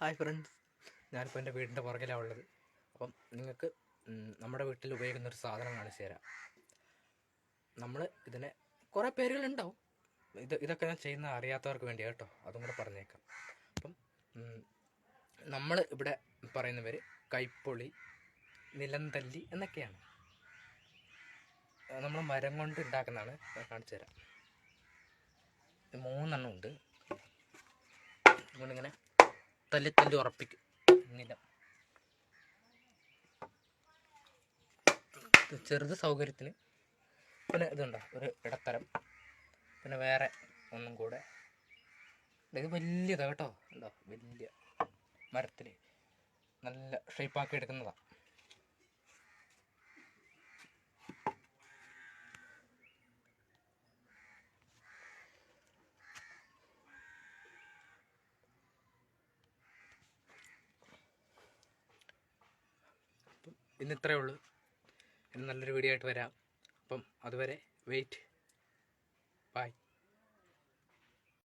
Hi friends ഞാനിപ്പോൾ എന്റെ വീടിന്റെ പുറകിലാണ് ഉള്ളത്. അപ്പം നിങ്ങൾക്ക് നമ്മുടെ വീട്ടിൽ ഉപയോഗിക്കുന്ന ഒരു സാധനം കാണിച്ചു തരാം. നമ്മൾ ഇതിനെ കുറേ പേരുകളുണ്ടാവും. ഇത് ഇതൊക്കെ ഞാൻ ചെയ്യുന്ന അറിയാത്തവർക്ക് വേണ്ടി കേട്ടോ. അതും കൂടെ പറഞ്ഞേക്കാം. അപ്പം നമ്മൾ ഇവിടെ പറയുന്ന കൈപ്പൊളി നിലന്തല്ലി എന്നൊക്കെയാണ്. നമ്മൾ മരം കൊണ്ട് ഉണ്ടാക്കുന്നതാണ് കാണിച്ചു തരാം. മൂന്നെണ്ണം ഉണ്ട്. ഇങ്ങനെ തല്ലി തല്ലി ഉറപ്പിക്കും ചെറുത് സൗകര്യത്തിന് പിന്നെ ഇതുണ്ടോ? ഒരു ഇടത്തരം. പിന്നെ വേറെ ഒന്നും കൂടെ. ഇത് വലിയതാ കേട്ടോ. ഉണ്ടോ വലിയ മരത്തിൽ നല്ല ഷേപ്പാക്കി എടുക്കുന്നതാണ് ഇന്ന് ഇത്രയേ ഉള്ളൂ. ഇനി നല്ലൊരു വീഡിയോ ആയിട്ട് വരാം. അപ്പം അതുവരെ വെയിറ്റ് ബൈ